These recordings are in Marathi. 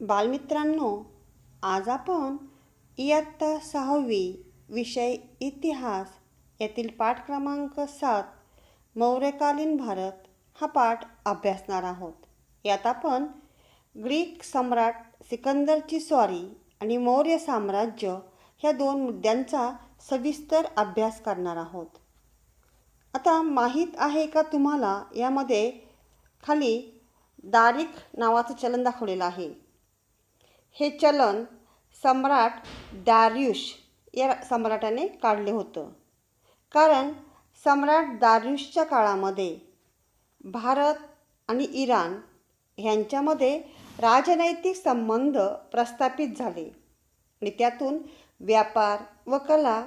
बालमित्रांनो आज आपण इयत्ता सहावी विषय इतिहास यातील पाठ क्रमांक सात मौर्यकालीन भारत हा पाठ अभ्यासणार आहोत. यात आपण ग्रीक सम्राट सिकंदरची स्वारी आणि मौर्य साम्राज्य ह्या दोन मुद्द्यांचा सविस्तर अभ्यास करणार आहोत. आता माहीत आहे का तुम्हाला? यामध्ये खाली दारिक नावाचं चलन दाखवलेलं आहे. हे चलन सम्राट दार्युश या सम्राटाने काढले होतं. कारण सम्राट दार्युशच्या काळामध्ये भारत आणि इराण ह्यांच्यामध्ये राजनैतिक संबंध प्रस्थापित झाले आणि त्यातून व्यापार व कला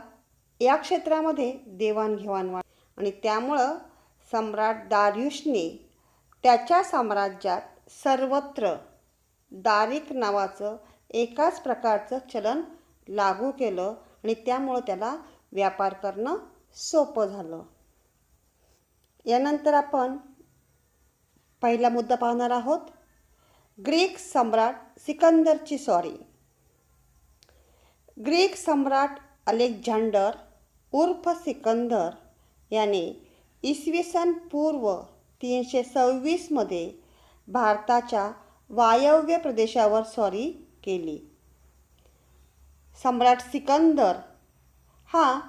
या क्षेत्रामध्ये देवाणघेवाण वाढ आणि त्यामुळं सम्राट दार्युशने त्याच्या साम्राज्यात सर्वत्र दारिक नावाचं एकाच प्रकारचं चलन लागू केलं आणि त्यामुळं त्याला व्यापार करणं सोपं झालं. यानंतर आपण पहिला मुद्दा पाहणार आहोत. ग्रीक सम्राट सिकंदरची सॉरी. ग्रीक सम्राट अलेक्झांडर उर्फ सिकंदर याने इसवी सन पूर्व तीनशे सव्वीसमध्ये भारताच्या वायव्य प्रदेशावर स्वारी केली. सम्राट सिकंदर हा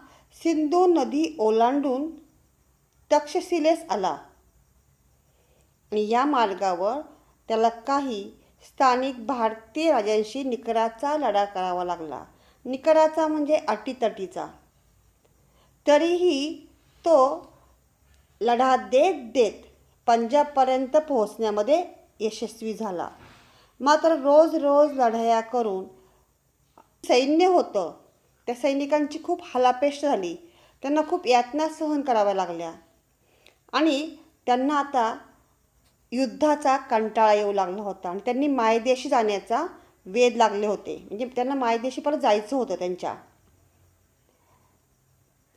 सिंधू नदी ओलांडून तक्षशिलेस आला. आणि या मार्गावर त्याला काही स्थानिक भारतीय राजांशी निकराचा लढा करावा लागला. निकराचा म्हणजे अटीतटीचा. तरीही तो लढा देत देत पंजाबपर्यंत पोहोचण्यामध्ये यशस्वी झाला. मात्र रोज रोज लढाया करून सैन्य होतं. त्या सैनिकांची खूप हलापेश झाली. त्यांना खूप यातना सहन कराव्या लागल्या. आणि त्यांना आता युद्धाचा कंटाळा येऊ लागला होता आणि त्यांनी मायदेशी जाण्याचा वेध लागले होते. म्हणजे त्यांना मायदेशी परत जायचं होतं त्यांच्या.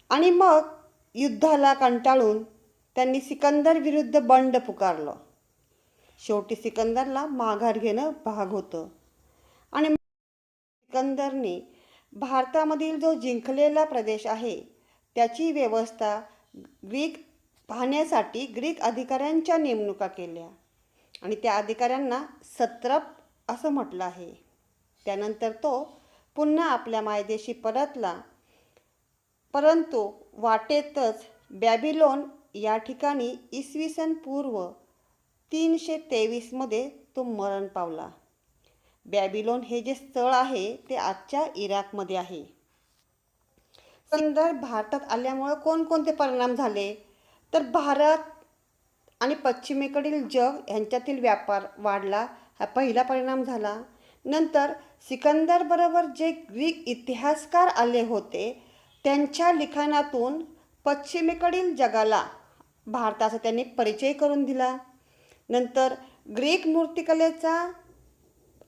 आणि मग युद्धाला कंटाळून त्यांनी सिकंदर विरुद्ध बंड पुकारलं. शेवटी सिकंदरला माघार घेणं भाग होतं. आणि सिकंदरने भारतामधील जो जिंकलेला प्रदेश आहे त्याची व्यवस्था ग्रीक पाहण्यासाठी ग्रीक अधिकाऱ्यांच्या नेमणुका केल्या. आणि त्या अधिकाऱ्यांना सत्रप असं म्हटलं आहे. त्यानंतर तो पुन्हा आपल्या मायदेशी परतला. परंतु वाटेतच बॅबिलोन या ठिकाणी इसवी सन पूर्व तीनशे तेवीसमध्ये तो मरण पावला. बॅबिलोन हे जे स्थळ आहे ते आजच्या इराकमध्ये आहे. सुंदर भारतात आल्यामुळं कोणकोणते परिणाम झाले? तर भारत आणि पश्चिमेकडील जग ह्यांच्यातील व्यापार वाढला हा पहिला परिणाम झाला. नंतर सिकंदरबरोबर जे ग्रीक इतिहासकार आले होते त्यांच्या लिखाणातून पश्चिमेकडील जगाला भारताचा त्यांनी परिचय करून दिला. नंतर ग्रीक मूर्तिकलेचा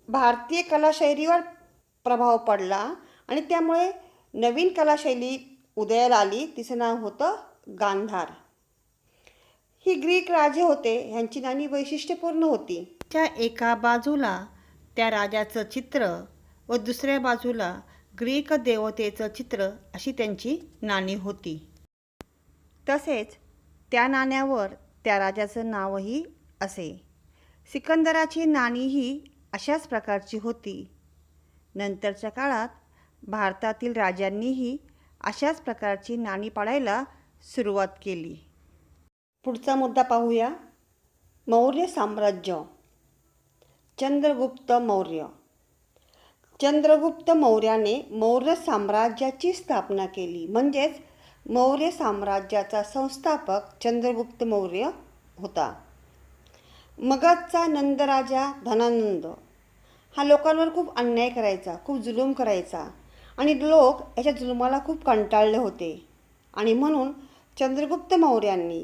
भारतीय कलाशैलीवर प्रभाव पडला आणि त्यामुळे नवीन कलाशैली उदयाला आली. तिचं नाव होतं गांधार. ही ग्रीक राजे होते. ह्यांची नाणी वैशिष्ट्यपूर्ण होती. त्या एका बाजूला त्या राजाचं चित्र व दुसऱ्या बाजूला ग्रीक देवतेचं चित्र अशी त्यांची नाणी होती. तसेच त्या नाण्यावर त्या राजाचं नावही असे. सिकंदराची नाणीही अशाच प्रकारची होती. नंतरच्या काळात भारतातील राजांनीही अशाच प्रकारची नाणी पाडायला सुरुवात केली. पुढचा मुद्दा पाहूया. मौर्य साम्राज्य. चंद्रगुप्त मौर्य. चंद्रगुप्त मौर्याने मौर्य साम्राज्याची स्थापना केली. म्हणजेच मौर्य साम्राज्याचा संस्थापक चंद्रगुप्त मौर्य होता. मगधचा नंदराजा धनानंद. हा लोकांवर खूप अन्याय करायचा खूप जुलूम करायचा आणि लोक याच्या जुलुमाला खूप कंटाळले होते. आणि म्हणून चंद्रगुप्त मौर्यांनी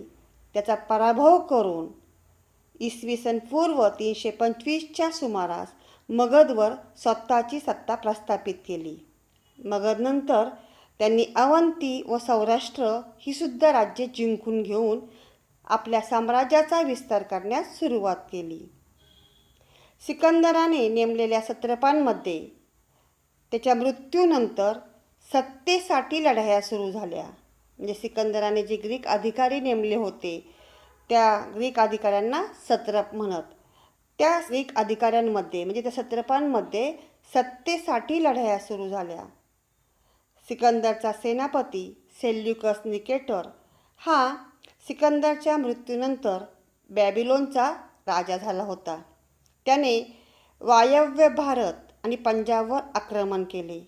त्याचा पराभव करून इसवी सन पूर्व तीनशे पंचवीसच्या सुमारास मगधवर स्वतःची सत्ता प्रस्थापित केली. मगधनंतर त्यांनी अवंती व सौराष्ट्र ही सुद्धा राज्ये जिंकून घेऊन आपल्या साम्राज्याचा विस्तार करण्यास सुरुवात केली. सिकंदराने नेमलेल्या सत्रपांमध्ये त्याच्या मृत्यूनंतर सत्तेसाठी लढाया सुरू झाल्या. म्हणजे सिकंदराने जे ग्रीक अधिकारी नेमले होते त्या ग्रीक अधिकाऱ्यांना सत्रप म्हणत. त्या ग्रीक अधिकाऱ्यांमध्ये म्हणजे त्या सत्रपांमध्ये सत्तेसाठी लढाया सुरू झाल्या. सिकंदरचा सेनापती सेल्युकस निकेटर हा सिकंदरच्या मृत्यूनंतर बॅबिलोनचा राजा झाला होता. त्याने वायव्य भारत आणि पंजाबवर आक्रमण केले.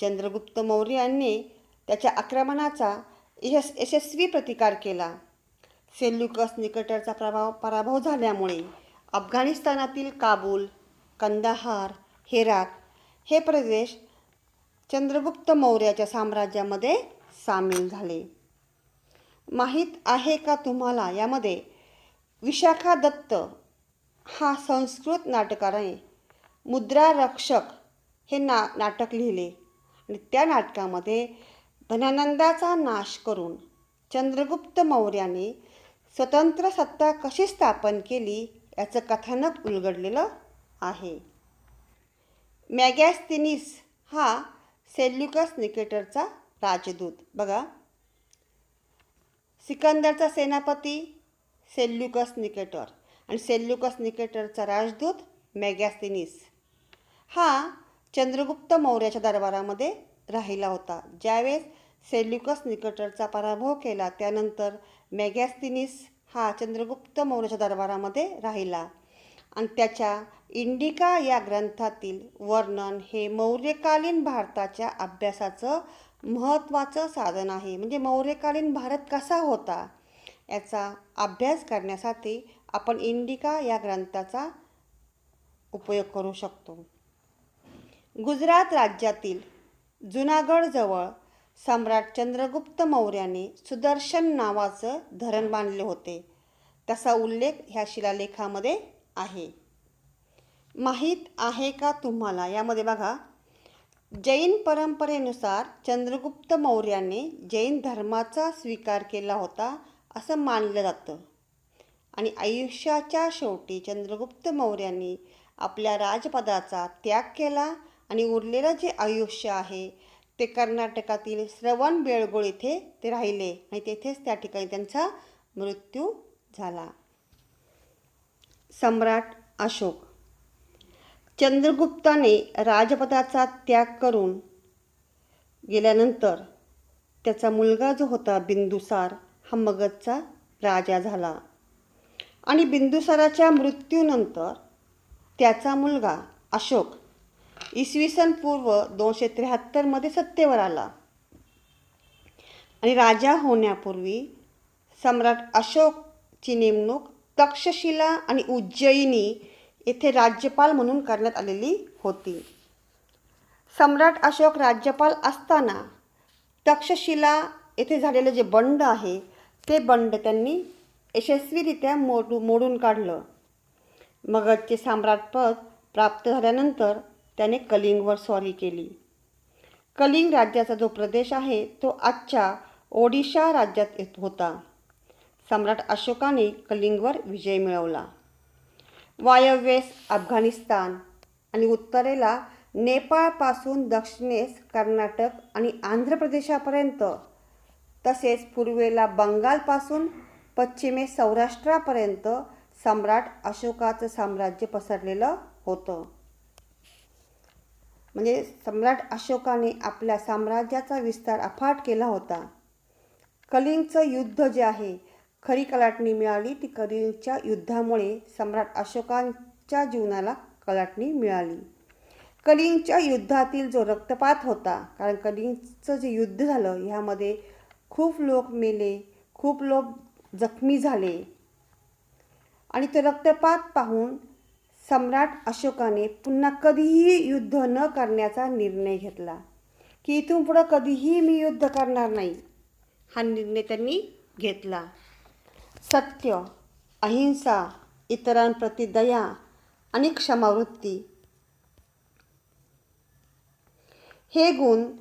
चंद्रगुप्त मौर्य यांनी त्याच्या आक्रमणाचा यश यशस्वी प्रतिकार केला. सेल्युकस निकटरचा प्रभाव पराभव झाल्यामुळे अफगाणिस्तानातील काबूल कंदाहार हेरात हे प्रदेश चंद्रगुप्त मौर्याच्या साम्राज्यामध्ये सामील झाले. माहीत आहे का तुम्हाला? यामध्ये विशाखा दत्त हा संस्कृत नाटकाराने मुद्रा रक्षक हे ना नाटक लिहिले. आणि त्या नाटकामध्ये धनानंदाचा नाश करून चंद्रगुप्त मौर्याने स्वतंत्र सत्ता कशी स्थापन केली याचं कथानक उलगडलेलं आहे. मॅगॅस्तिनिस हा सेल्युकस निकेटरचा राजदूत. बघा सिकंदरचा सेनापती सेल्युकस निकेटर आणि सेल्युकस निकेटरचा राजदूत मॅगॅस्तिनीस हा चंद्रगुप्त मौर्याच्या दरबारामध्ये राहिला होता. ज्यावेळेस सेल्युकस निकेटरचा पराभव केला त्यानंतर मॅगॅस्तिनिस हा चंद्रगुप्त मौर्याच्या दरबारामध्ये राहिला आणि त्याच्या इंडिका या ग्रंथातील वर्णन हे मौर्यकालीन भारताच्या अभ्यासाचं महत्त्वाचं साधन आहे. म्हणजे मौर्यकालीन भारत कसा होता याचा अभ्यास करण्यासाठी आपण इंडिका या ग्रंथाचा उपयोग करू शकतो. गुजरात राज्यातील जुनागडजवळ सम्राट चंद्रगुप्त मौर्याने सुदर्शन नावाचं धरण बांधले होते. तसा उल्लेख ह्या शिलालेखामध्ये आहे. माहीत आहे का तुम्हाला? यामध्ये बघा जैन परंपरेनुसार चंद्रगुप्त मौर्याने जैन धर्माचा स्वीकार केला होता असं मानलं जातं. आणि आयुष्याच्या शेवटी चंद्रगुप्त मौर्यांनी आपल्या राजपदाचा त्याग केला आणि उरलेलं जे आयुष्य आहे ते कर्नाटकातील श्रवण बेळगोळ इथे ते राहिले. आणि तेथेच त्या ठिकाणी त्यांचा मृत्यू झाला. सम्राट अशोक चंद्रगुप्ताने राजपदाचा त्याग करून गेल्यानंतर त्याचा मुलगा जो होता बिंदुसार हा मगधचा राजा झाला. आणि बिंदुसाराच्या मृत्यूनंतर त्याचा मुलगा अशोक इसवी सन पूर्व दोनशे त्र्याहत्तरमध्ये सत्तेवर आला. आणि राजा होण्यापूर्वी सम्राट अशोकची नेमणूक तक्षशिला आणि उज्जयिनी येथे राज्यपाल म्हणून करण्यात आलेली होती. सम्राट अशोक राज्यपाल असताना तक्षशिला येथे झालेलं जे बंड आहे ते बंड त्यांनी यशस्वीरित्या मोडू मोडून काढलं. मगधचे सम्राटपद प्राप्त झाल्यानंतर त्याने कलिंगवर स्वारी केली. कलिंग राज्याचा जो प्रदेश आहे तो आजच्या ओडिशा राज्यात येत होता. सम्राट अशोकाने कलिंगवर विजय मिळवला. वायव्येस अफगाणिस्तान आणि उत्तरेला नेपाळपासून दक्षिणेस कर्नाटक आणि आंध्र प्रदेशापर्यंत तसेच पूर्वेला बंगालपासून पश्चिमेस सौराष्ट्रापर्यंत सम्राट अशोकाचं साम्राज्य पसरलेलं होतं. म्हणजे सम्राट अशोकाने आपल्या साम्राज्याचा विस्तार अफाट केला होता. कलिंगचं युद्ध जे आहे खरी कलाटणी मिळाली ती कलिंगच्या युद्धामुळे सम्राट अशोकांच्या जीवनाला कलाटणी मिळाली. कलिंगच्या युद्धातील जो रक्तपात होता कारण कलिंगचं जे युद्ध झालं ह्यामध्ये खूप लोक मेले खूप लोक जखमी झाले. आणि तो रक्तपात पाहून सम्राट अशोकाने पुन्हा कधीही युद्ध न करण्याचा निर्णय घेतला की इथून पुढं कधीही मी युद्ध करणार नाही हा निर्णय त्यांनी घेतला. सत्य अहिंसा इतरांप्रती दया आणि क्षमावृत्ती. हे गुण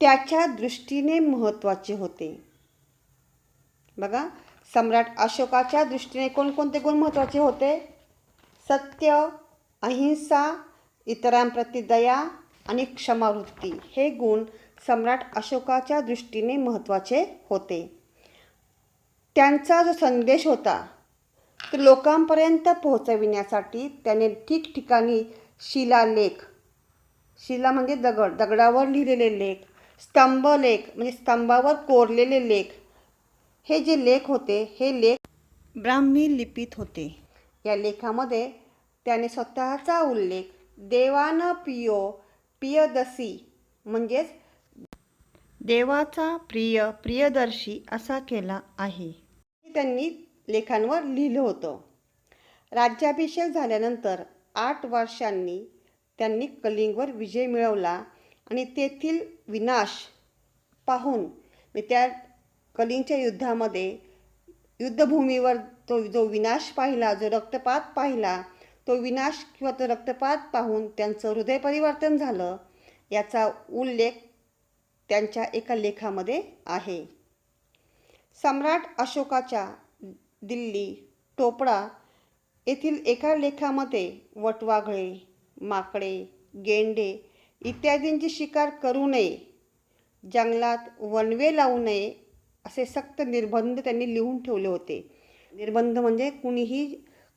त्याच्या दृष्टीने महत्त्वाचे होते. बघा सम्राट अशोकाच्या दृष्टीने कोणकोणते गुण महत्त्वाचे होते? सत्य अहिंसा इतरांप्रती दया आणि क्षमावृत्ती. हे गुण सम्राट अशोकाच्या दृष्टीने महत्त्वाचे होते. त्यांचा जो संदेश होता तो लोकांपर्यंत पोहोचविण्यासाठी त्याने ठिकठिकाणी शिलालेख शिला म्हणजे दगड दगडावर लिहिलेले लेख स्तंभलेख म्हणजे स्तंभावर कोरलेले लेख. हे जे लेख होते हे लेख ब्राह्मी लिपीत होते. या लेखामध्ये त्याने स्वतःचा उल्लेख देवान पियो पियदसी म्हणजेच देवाचा प्रिय प्रियदर्शी असा केला आहे. त्यांनी लेखांवर लिहिलं होतं. राज्याभिषेक झाल्यानंतर आठ वर्षांनी त्यांनी कलिंगवर विजय मिळवला आणि तेथील विनाश पाहून मी त्या कलिंगच्या युद्धामध्ये युद्धभूमीवर तो जो विनाश पाहिला जो रक्तपात पाहिला तो विनाश किंवा तो रक्तपात पाहून त्यांचं हृदय परिवर्तन झालं याचा उल्लेख त्यांच्या एका लेखामध्ये आहे. सम्राट अशोकाच्या दिल्ली टोपडा येथील एका लेखामध्ये वटवाघळे माकडे गेंडे इत्यादींची शिकार करू नये जंगलात वनवे लावू नये असे सक्त निर्बंध त्यांनी लिहून ठेवले होते. निर्बंध म्हणजे कुणीही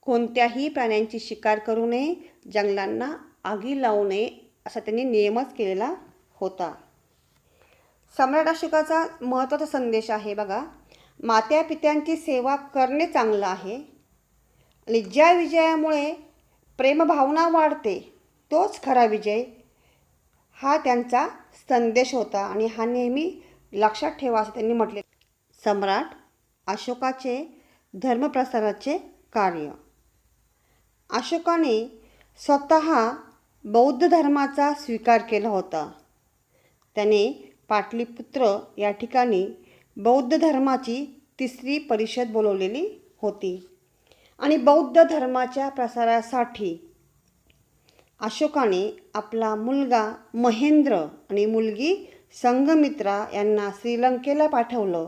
कोणत्याही प्राण्यांची शिकार करू नये जंगलांना आगी लावू नये असा त्यांनी नियमच केलेला होता. सम्राट अशोकाचा महत्त्वाचा संदेश आहे बघा. मात्या पित्यांची सेवा करणे चांगलं आहे. आणि ज्या विजयामुळे प्रेमभावना वाढते तोच खरा विजय. हा त्यांचा संदेश होता आणि हा नेहमी लक्षात ठेवा असं त्यांनी म्हटले. सम्राट अशोकाचे धर्मप्रसाराचे कार्य. अशोकाने स्वतः बौद्ध धर्माचा स्वीकार केला होता. त्याने पाटलीपुत्र या ठिकाणी बौद्ध धर्माची तिसरी परिषद बोलवलेली होती. आणि बौद्ध धर्माच्या प्रसारासाठी अशोकाने आपला मुलगा महेंद्र आणि मुलगी संगमित्रा यांना श्रीलंकेला पाठवलं.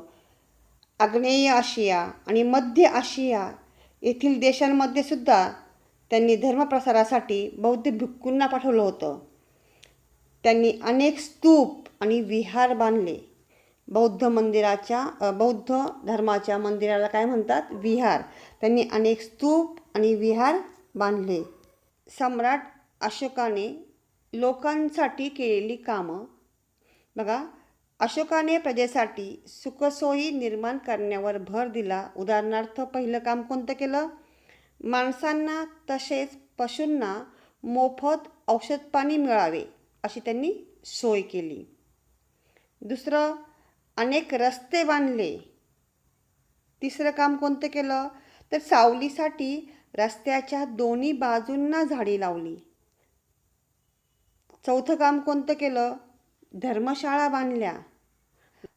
आग्नेय आशिया आणि मध्य आशिया येथील देशांमध्ये सुद्धा त्यांनी धर्मप्रसारासाठी बौद्ध भिक्खूंना पाठवलं होतं. त्यांनी अनेक स्तूप आणि विहार बांधले. बौद्ध मंदिराच्या बौद्ध धर्माच्या मंदिराला काय म्हणतात? विहार. त्यांनी अनेक स्तूप आणि विहार बांधले. सम्राट अशोकाने लोकांसाठी केलेली कामं. बघा अशोकाने प्रजेसाठी सुखसोयी निर्माण करण्यावर भर दिला. उदाहरणार्थ पहिलं काम कोणतं केलं? माणसांना तसेच पशूंना मोफत औषधपाणी मिळावे अशी त्यांनी सोय केली. दुसरं अनेक रस्ते बांधले. तिसरं काम कोणतं केलं? तर सावलीसाठी रस्त्याच्या दोन्ही बाजूंना झाडी लावली. चौथं काम कोणतं केलं? धर्मशाळा बांधल्या.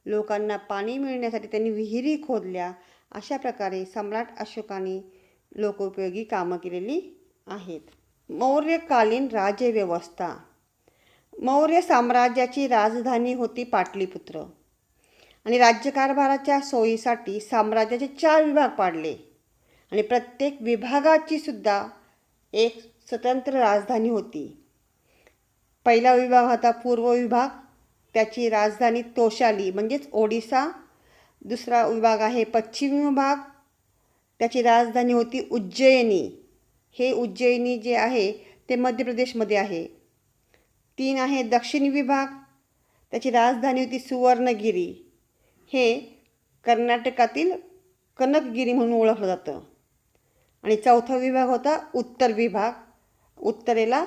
लोकांना पाणी मिळण्यासाठी त्यांनी विहिरी खोदल्या. अशा प्रकारे सम्राट अशोकाने लोकोपयोगी कामं केलेली आहेत. मौर्यकालीन राज्यव्यवस्था मौर्य साम्राज्याची राजधानी होती पाटलीपुत्र. आणि राज्यकारभाराच्या सोयीसाठी साम्राज्याचे चार विभाग पाडले. आणि प्रत्येक विभागाची सुद्धा एक स्वतंत्र राजधानी होती. पहिला विभाग होता पूर्व विभाग त्याची राजधानी तोशाली म्हणजेच ओडिसा. दुसरा विभाग आहे पश्चिम विभाग त्याची राजधानी होती उज्जैनी हे उज्जैनी जे आहे ते मध्य प्रदेशमध्ये आहे. तीन आहे दक्षिण विभाग त्याची राजधानी होती सुवर्णगिरी. हे कर्नाटकातील कनकगिरी म्हणून ओळखलं जातं. आणि चौथा विभाग होता उत्तर विभाग. उत्तरेला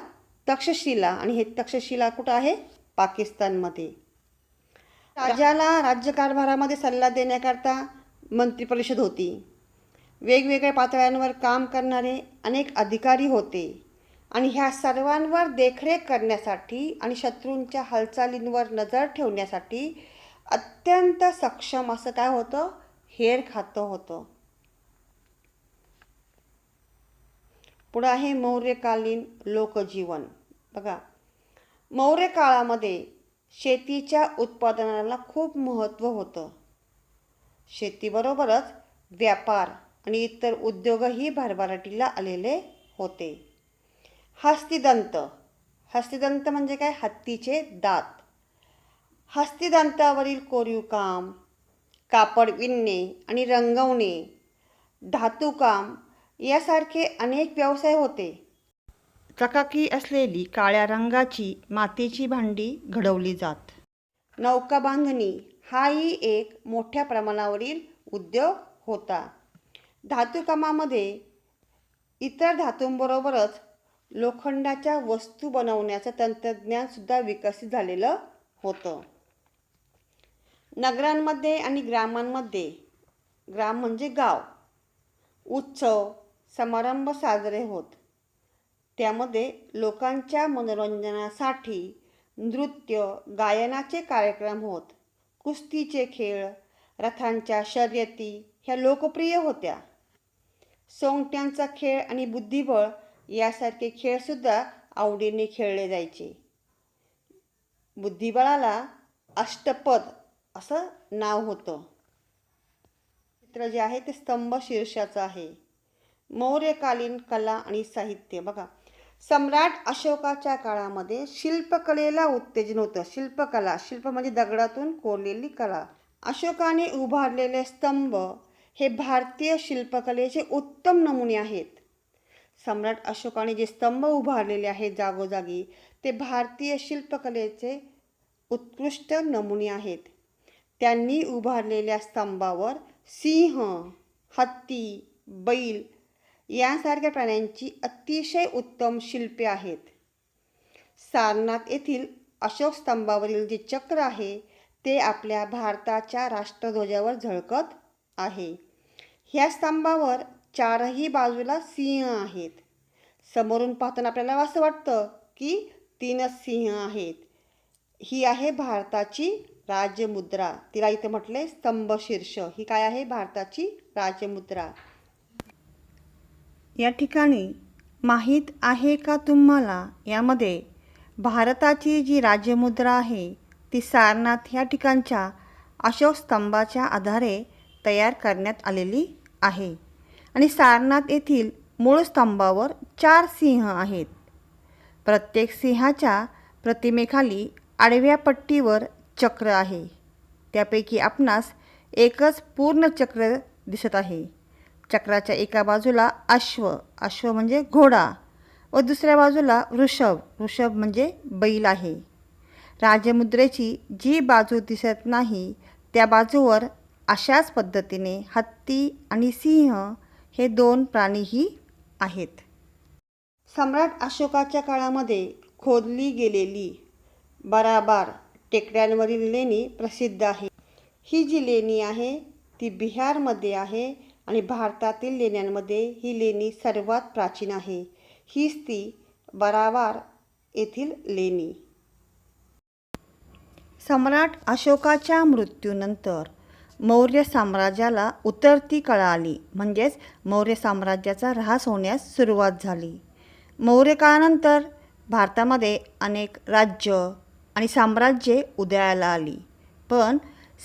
तक्षशिला आणि हे तक्षशिला कुठं आहे? पाकिस्तानमध्ये. राजाला राज्यकारभारामध्ये सल्ला देण्याकरता मंत्रिपरिषद होती. वेगवेगळ्या पातळ्यांवर काम करणारे अनेक अधिकारी होते. आणि ह्या सर्वांवर देखरेख करण्यासाठी आणि शत्रूंच्या हालचालींवर नजर ठेवण्यासाठी अत्यंत सक्षम असं काय होतं? हेर खातं होतं. पुढं आहे मौर्यकालीन लोकजीवन. बघा मौर्य काळामध्ये शेतीच्या उत्पादनाला खूप महत्त्व होतं. शेतीबरोबरच व्यापार आणि इतर उद्योगही भरभराटीला आलेले होते. हस्तिदंत. हस्तिदंत म्हणजे काय? हत्तीचे दात. हस्तिदंतावरील कोरीव काम कापड विणणे आणि रंगवणे धातुकाम यासारखे अनेक व्यवसाय होते. चकाकी असलेली काळ्या रंगाची मातीची भांडी घडवली जात. नौका बांधणी हाही एक मोठ्या प्रमाणावरील उद्योग होता. धातुकामामध्ये इतर धातूंबरोबरच लोखंडाच्या वस्तू बनवण्याचं तंत्रज्ञानसुद्धा विकसित झालेलं होतं. नगरांमध्ये आणि ग्रामांमध्ये ग्राम म्हणजे गाव उत्सव समारंभ साजरे होत. त्यामध्ये लोकांच्या मनोरंजनासाठी नृत्य गायनाचे कार्यक्रम होत. कुस्तीचे खेळ रथांच्या शर्यती ह्या लोकप्रिय होत्या. सोंगट्यांचा खेळ आणि बुद्धिबळ यासारखे खेळसुद्धा आवडीने खेळले जायचे. बुद्धिबळाला अष्टपद असं नाव होतं. चित्र जे आहे ते स्तंभ शीर्षाचं आहे. मौर्यकालीन कला आणि साहित्य. बघा सम्राट अशोकाच्या काळामध्ये शिल्पकलेला उत्तेजन होतं. शिल्पकला शिल्प म्हणजे दगडातून कोरलेली कला. अशोकाने उभारलेले स्तंभ हे भारतीय शिल्पकलेचे उत्तम नमुने आहेत. सम्राट अशोकाने जे स्तंभ उभारलेले आहेत जागोजागी ते भारतीय शिल्पकलेचे उत्कृष्ट नमुने आहेत. त्यांनी उभारलेल्या स्तंभावर सिंह हत्ती बैल यांसारख्या प्राण्यांची अतिशय उत्तम शिल्पे आहेत. सारनाथ येथील अशोक स्तंभावरील जे चक्र आहे ते आपल्या भारताच्या राष्ट्रध्वजावर झळकत आहे. ह्या स्तंभावर चारही बाजूला सिंह आहेत. समोरून पाहताना आपल्याला असं वाटतं की तीनच सिंह आहेत. ही आहे भारताची राजमुद्रा तिला इथे म्हटले स्तंभ शीर्ष ही काय आहे? भारताची राजमुद्रा या ठिकाणी माहीत आहे का तुम्हाला? यामध्ये भारताची जी राजमुद्रा आहे ती सारनाथ या ठिकाणच्या अशोक स्तंभाच्या आधारे तयार करण्यात आलेली आहे. आणि सारनाथ येथील मूळ स्तंभावर चार सिंह आहेत. प्रत्येक सिंहाच्या प्रतिमेखाली आडव्या पट्टीवर चक्र आहे. त्यापैकी आपणास एकच पूर्ण चक्र दिसत आहे. चक्राच्या एका बाजूला अश्व अश्व म्हणजे घोडा व दुसऱ्या बाजूला वृषभ वृषभ म्हणजे बैल आहे. राजमुद्रेची जी बाजू दिसत नाही त्या बाजूवर अशाच पद्धतीने हत्ती आणि सिंह हे दोन प्राणीही आहेत. सम्राट अशोकाच्या काळामध्ये खोदली गेलेली बराबार टेकड्यांवरील लेणी प्रसिद्ध आहे. ही जी लेणी आहे ती बिहारमध्ये आहे आणि भारतातील लेण्यांमध्ये ही लेणी सर्वात प्राचीन आहे. हीच ती बरावार येथील लेणी. सम्राट अशोकाच्या मृत्यूनंतर मौर्य साम्राज्याला उतरती कळा आली म्हणजेच मौर्य साम्राज्याचा ऱ्हास होण्यास सुरुवात झाली. मौर्य काळानंतर भारतामध्ये अनेक राज्य आणि साम्राज्ये उदयाला आली. पण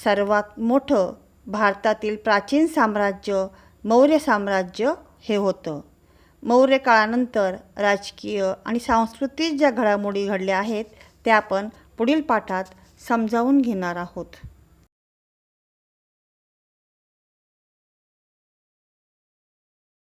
सर्वात मोठं भारतातील प्राचीन साम्राज्य मौर्य साम्राज्य हे होतं. मौर्य काळानंतर राजकीय आणि सांस्कृतिक ज्या घडामोडी घडल्या आहेत त्या आपण पुढील पाठात समजावून घेणार आहोत.